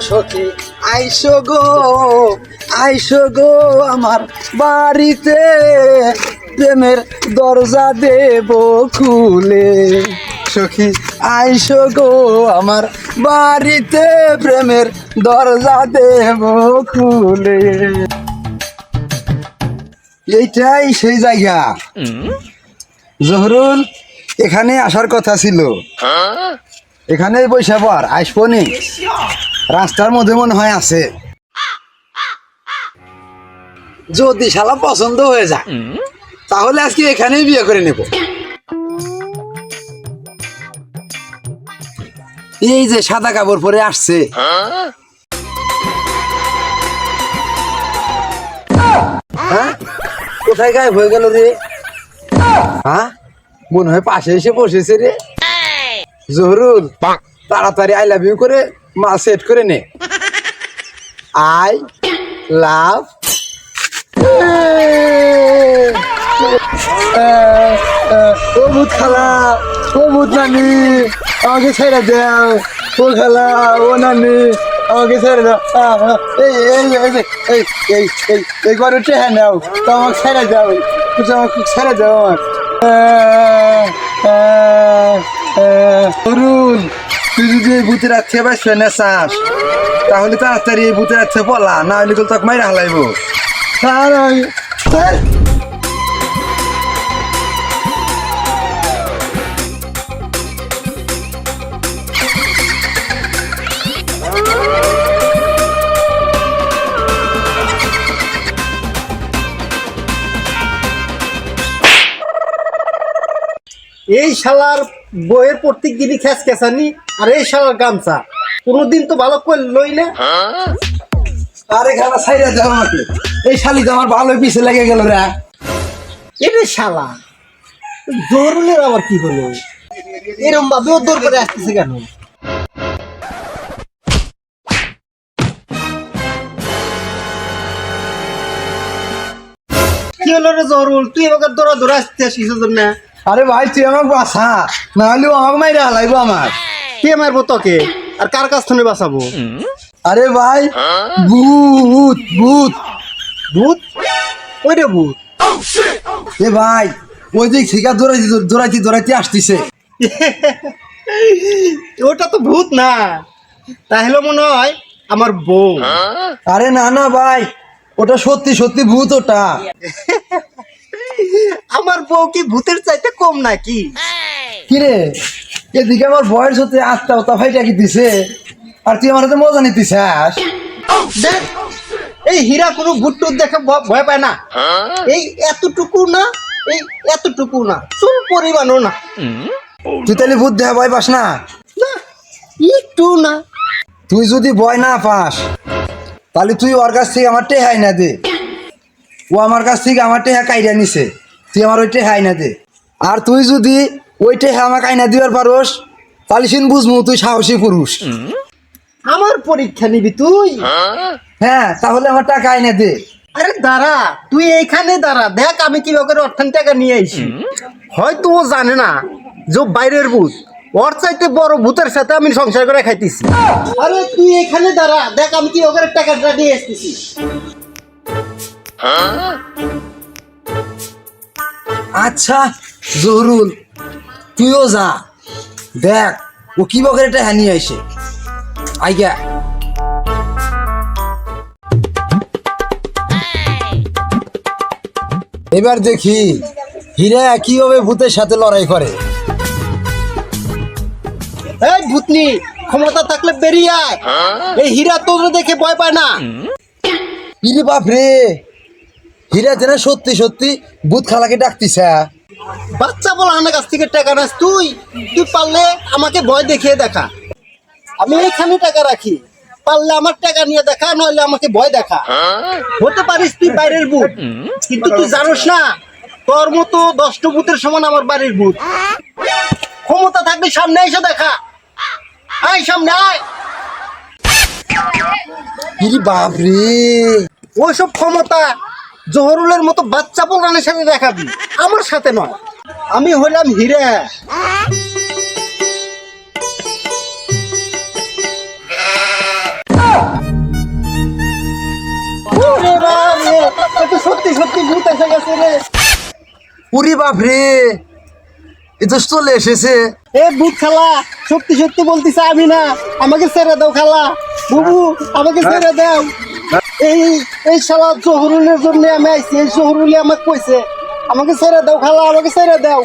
সখী আইসো গো আইসো গো আমার বাড়িতে। প্রেমের দরজা দেব খুলে। সখী আইসো গো আমার বাড়িতে। প্রেমের দরজা দেব খুলে। এইটাই সেই জায়গা। জহরুল এখানে আসার কথা ছিল। এখানেই বসে পর আসব নি? রাস্তার মধ্যে মনে হয় আছে। যদি শালা পছন্দ হয়ে যায় তাহলে আজকে এখানেই বিয়ে করে নেব। এই যে সাদা কাপড় পরে আসছে। হ্যাঁ? কোথায় গায়েব হয়ে গেল রে? হ্যাঁ? মনে হয় পাশে এসে বসেছে রে। জহরুল তাড়াতাড়ি আই লাভ ইউ করে মা সেট করে নে। আই লাভ ও খালা ও নানি, আমাকে ছেড়ে দেও। ও খালা, ও নানি, আমাকে ছেড়ে দাও। এই এই এই এই এই এই ঘরে উঠে হ্যাঁ নাও, তো আমাকে ছেড়ে দাও। আমাকে ছেড়ে দাও আমার অরুণ। তুই যদি এই ভূতের আত্মীয় বাঁচবে না চাস। তাহলে তাড়াতাড়ি এই ভূতের আত্মীয় পলা না হলে তো তোকে মাইরা হালাইব। আমি- এই শালার বইয়ের প্রত্যেক দিনই খ্যাস খেসানি। আর এই শালার গামছা। কোনোদিন তো ভালো করে লই না। আরে খালা সাইরা দাও আমাকে। এই শালি তো আমার ভালো পিছে লেগে গেল রে। এটা শালা জরুলের আবার কি হলো? এরম ভাবে ও দৌড় করে আসতেছে কেন? কি হলো রে জরুল তুই এবার দৌড়া দৌড়া আসতে আসিস জন্য। আরে ভাই তুই আমাকে বাসা না হলে ও আমাকে মাইরা হালাইবো আমার। কে মারবো তোকে? আর কার কাছ থেকে বাঁচাবো? আরে ভাই ভূত ভূত। ভূত? ওই রে ভূত? এ ভাই ওই দিক থেকে দৌড়াইতে দৌড়াইতে দৌড়াইতে আসতেছে। ওটা তো ভূত না। তাহলে মনে হয় আমার বউ। আরে না না ভাই ওটা সত্যি সত্যি ভূত ওটা। আমার বউ কি ভূতের চাইতে কম নাকি? কিরে এদিকে আমার বয়স হতে আত্মা ওতা ভাইটা কি দিছে? আর তুই আমার হাতে মজা নিতিস দেখ এই হীরা কোনো ভূত দেখে ভয় পায় না। এই এতটুকু না এই এতটুকু না চুল পরিমাণও না। তুই তাহলে ভূত ভয় পাস না? না, একটু না। তুই যদি ভয় না পাস তাহলে তুই ওর কাছ থেকে আমার টেহাই না দে। ও আমার কাছ থেকে আমার টেহা কাইরা নিছে। তুই আমার ওই টেহাই না দে। আর তুই যদি ওই টেহা আমাকে আইনা দিবার পারোস। তাহলে সিন বুঝব তুই সাহসী পুরুষ। আমার পরীক্ষা নিবি তুই? হ্যাঁ তাহলে আমার টাকা আইনা দে। আরে দাঁড়া তুই এইখানে দাঁড়া। দেখ আমি কীভাবে অর্থান টাকা নিয়ে আইছি। হয়তো ও জানে না যে বাইরের ভূত। ওর চাইতে বড় ভূতের সাথে আমি সংসার করে খাইতেছি। আরে তুই এখানে দাঁড়া। দেখ আমি কীভাবে টাকাটা নিয়ে আসতেছি। আচ্ছা জহরুল তুইও যা। দেখ, ও কি বকের এটা হ্যাঁ নিয়ে আইসে আইগা। এবার দেখি, হীরা কীভাবে ভূতের সাথে লড়াই করে। এই ভূতনি, ক্ষমতা থাকলে বেরিয়ে আয়। এই হীরা তোর দেখে ভয় পায় না। ইরে বাপ রে হীরা যেন সত্যি সত্যি ভূত খালাকে ডাকতিছে। বাচ্চা বলা আমার কাছ থেকে টাকা নাস, তুই তুই পারলে আমাকে ভয় দেখিয়ে দেখা। আমি এইখানে টাকা রাখি। পারলে আমার টাকা নিয়ে দেখা, নইলে আমাকে ভয় দেখা। হতে পারিস তুই বাইরের ভূত। কিন্তু তুই জানোস না, তোর মতো দশটা বুথের সমান আমার বাড়ির বুথ ক্ষমতা থাকলে সামনে এসে দেখা। আয় সামনে আয়। ইরে বাপ রে ওইসব ক্ষমতা। জহরুলের মতো বাচ্চা পোলানের সাথে দেখা দিই। আমার সাথে নয়। আমি হইলাম হিরে। সত্যি সত্যি বাপরে চলে এসেছে। এ সত্যি সত্যি আমি না। আমাকে ছেড়ে দাও খালা। বুবু, আমাকে ছেড়ে দাও। এই এই শালা জহরুলের জন্য আমি আইছি, এই জহরুলি আমাকে কইছে, আমাকে ছেড়ে দাও খালা, আমাকে ছেড়ে দাও।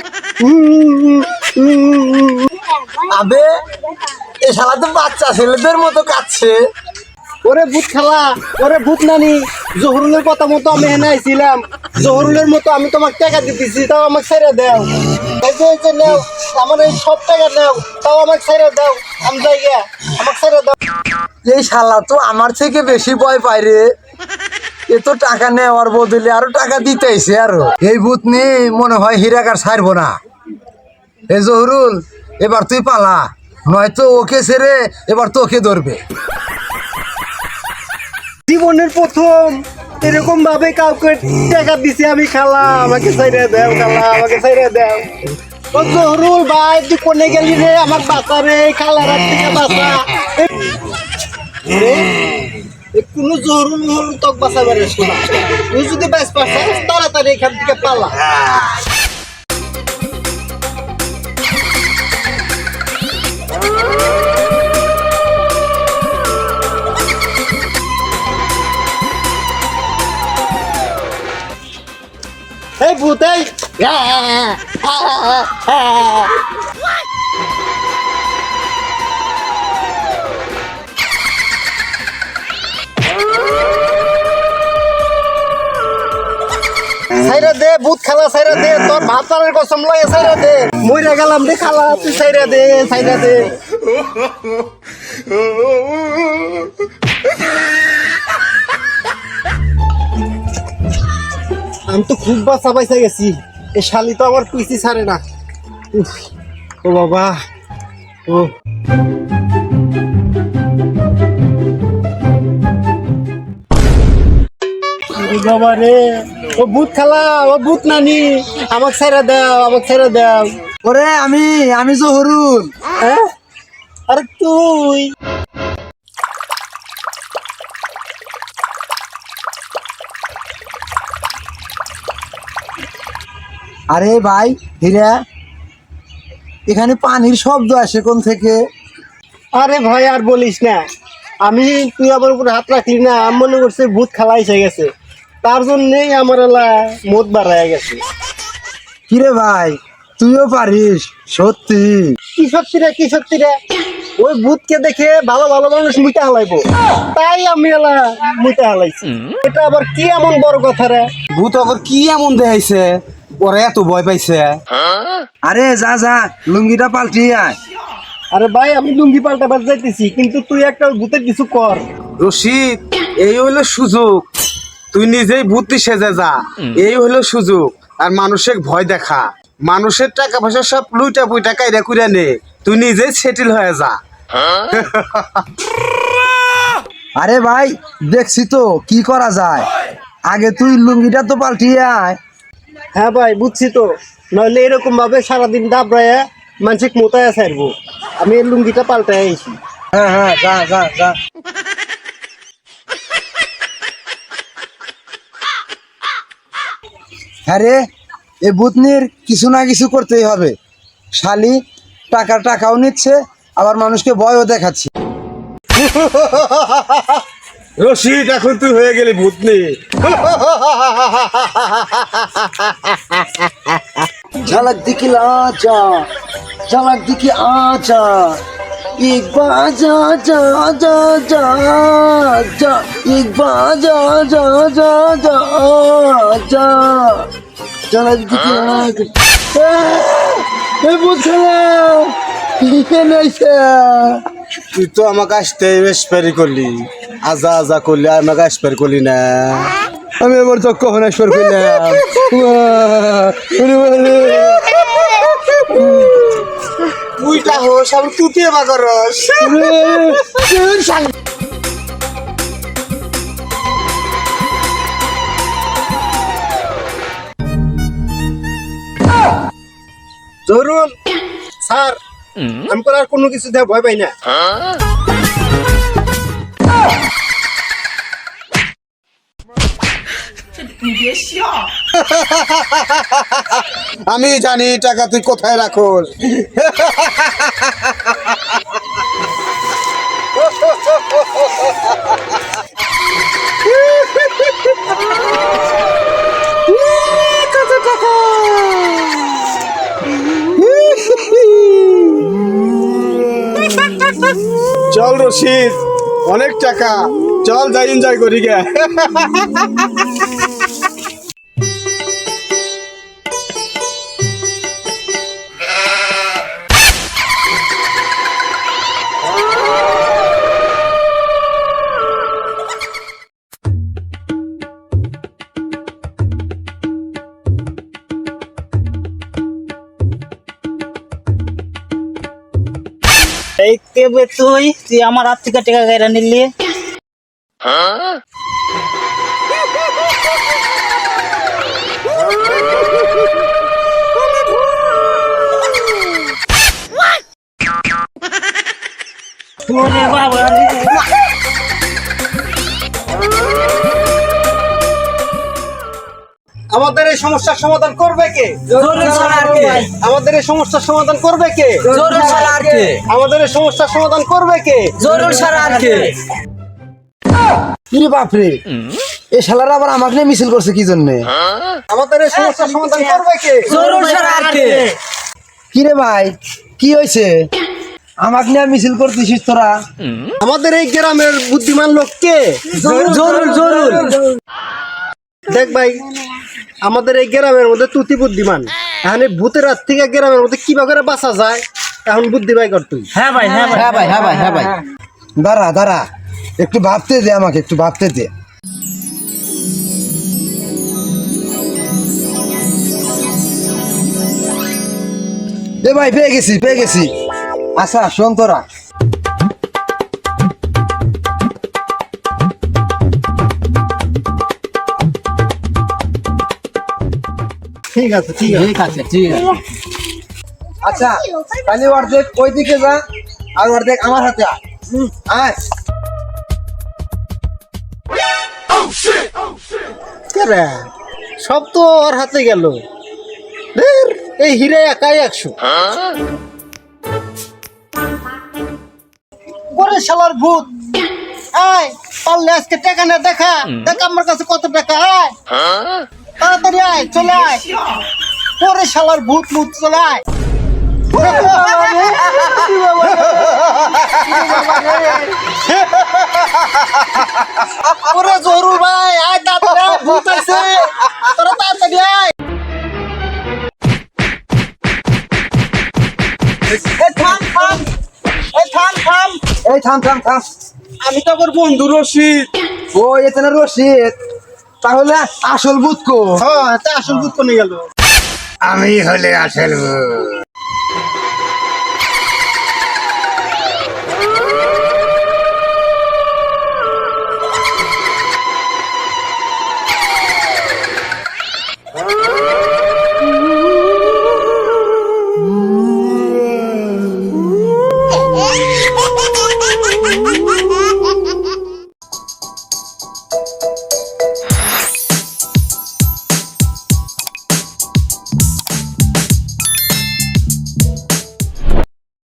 আবে এই শালা তো বাচ্চা ছেলেদের মতো কাচ্ছে ওরে ভূত খালা ওরে ভূত নানি জহরুলের কথা মতো আমি এনে আইছিলাম। জহরুলের মতো আমি তোমাকে টাকা দিতেছি তাও আমাকে ছেড়ে দাও। নাও আমার এই সব টাকা নাও তাও আমাকে ছেড়ে দাও। আমি যাই গিয়া, আমাকে ছেড়ে দাও। এই শালা তো আমার থেকে বেশি ভয় পায় রে। এ তো টাকা নেওয়ার বদলে আরও টাকা দিতেইছে আরও। এই ভূত নিয়ে মনে হয় হীরাকার ছাড়বো না। এ জহরুল এবার তুই পালা নয়তো ওকে ছেড়ে এবার তোকে ধরবে। জীবনের প্রথম এরকম ভাবে কাউকে টাকা দিছি আমি খালা, আমাকে ছেড়ে দেও খালা, আমাকে ছেড়ে দেও। ও জহরুল ভাই, তুই কোনে গেলি রে? আমার বাসা রে খালার থেকে বাসা কোনো জহরুল হল তোক বাঁচাবে রে শোনা তুই যদি বাইশ পারছিস তাড়াতাড়ি এখান থেকে পালা। এই। ভূত এই সাইরা দে, ভূত খালা, সাইরা দে, তোর ভাতারের কসম লয়ে সাইরা দে। মইরা গেলাম রে খালা, তুই সাইরা দে সাইরা দে। আমি তো খুব বাসা পাইসা গেছি। এ শালি তো আমার পিসি ছাড়ে না। উফ, ও বাবা ও। ওরে বাবা রে ও ভূত খালা ও ভূত নানি আমাকে ছেড়ে দাও আমাকে ছেড়ে দাও। ওরে আমি আমি জহরুল। হ্যাঁ? আরে তুই। আরে ভাই হীরা এখানে পানির শব্দ আসে কোন থেকে? আরে ভাই আর বলিস না। আমি তুই আমার উপর হাত রাখলি না আমি মনে করছি ভূত খালা এসে গেছে। তার জন্যই আমার এলা মদ বাড়ায় গেছে। কিরে ভাই তুইও পারিস সত্যি। কি সত্যি রে কি সত্যি রে? ওই ভূতকে দেখে ভালো ভালো মানুষ মুইতে হালাইবো। তাই আমি এলা মুইতে হালাইছি। এটা আবার কি এমন বড় কথা রে? ভূত আবার কি এমন দেখাইছে? ওরা এত ভয় পাইছে। আরে যা যা লুঙ্গিটা পাল্টিয়ে আয়। আরে ভাই আমি লুঙ্গি পাল্টাবার যাইতেছি কিন্তু তুই একটা ভূতের কিছু কর। রশিদ এই হইল সুযোগ। তুই নিজেই ভূতি সেজে যা। এই হইল সুযোগ। আর মানুষের ভয় দেখা। মানুষের টাকা পয়সা সব লুইটা পুইটা কাইরা কুইরা নে। তুই নিজেই সেটেল হয়ে যা। আরে ভাই দেখছি তো কি করা যায়? আগে তুই লুঙ্গিটা তো পাল্টিয়ে আয়। হ্যাঁ ভাই বুঝছি তো। নইলে এরকম ভাবে সারাদিন দাবড়ায় মানসিক মোতায় ছাড়বো আমি এই লুঙ্গিটা পাল্টাই আইছি। হ্যাঁ হ্যাঁ যা যা যা। হ্যাঁ রে এ বুতনির কিছু না কিছু করতেই হবে। শালি টাকা টাকাও নিচ্ছে আবার মানুষকে ভয়ও দেখাচ্ছে। রশিদ এখন তুই হয়ে গেলি ভূতনি झलक दिखला जा झलक दिखी आजा एक बार जा जा जा जा जा एक बार जा जा जा जा जा झलक दिखी आजा এ বুঝলা নাইছে তুই তো আমাকে আসতে স্প্রে করলি আজা আজা করলি আর আমাকে স্প্রে করলি না আমি এবার তো কখন আসবার করলাম। তুইটা হোস আবার তুই এবার করস স্যার আমি আর কোনো কিছু দেওয়া ভয় পাই না। আমি জানি টাকা তুই কোথায় রাখোস। চল রশিদ, অনেক টাকা। চল, যাই এনজয় করি গে। এই কেবে তুই তুই আমার হাত থেকে টাকা গাইরা নিলি ওরে বাবা রে। আমাদের এই সমস্যার সমাধান করবে কে? আমাদের এই সমস্যার সমাধান করবে কে? আমাদের এই সমস্যার সমাধান করবে কে? কিরে বাপরে এই শালারা আবার আমাকে নিয়ে মিছিল করছে কি জন্য? আমাদের এই সমস্যার সমাধান করবে কে? কে? কিরে ভাই কি হয়েছে? আমাকে নিয়ে মিছিল করতেছিস তোরা? আমাদের এই গ্রামের বুদ্ধিমান লোক কে? জরুর জরুর। দেখ ভাই আমাদের এই গ্রামের মধ্যে তুতি বুদ্ধিমান। এখন এই ভূতের রাত থেকে গ্রামের মধ্যে কীভাবে করে বাঁচা যায় এখন বুদ্ধি ভাই কর তুই। হ্যাঁ ভাই হ্যাঁ ভাই। হ্যাঁ ভাই হ্যাঁ ভাই হ্যাঁ ভাই। দাঁড়া দাঁড়া। একটু ভাবতে দে আমাকে একটু ভাবতে দে। এ ভাই পেয়ে গেছি পেয়ে গেছি। আচ্ছা শোন তোরা। ঠিক আছে ঠিক আছে। ঠিক আছে ঠিক আছে। আচ্ছা তাহলে অর্ধেক ওই দিকে যা আর অর্ধেক আমার হাতে আয়। কেরে? সব তো ওর হাতে গেল। এই হিরে একাই একশো। ওরে শালার ভূত। আয় পারলে আজকে টাকা না দেখা দেখ আমার কাছে কত টাকা আয়। তাড়াতাড়ি আয় চলে আয়। ওরে শালার ভূত মুত চলে আয়। ওরে জরুর ভাই আয় তাড়াতাড়ি ভূত আছে। তোরা তাড়াতাড়ি আয়। এই থাম থাম। এই থাম থাম। এই থাম থাম থাম। আমি তো আবার বন্ধু রশিদ। ও এখানে রশিদ। তাহলে আসল বুধ কো? হ্যাঁ আসল আসল কো কোনে গেল? আমি হলে আসল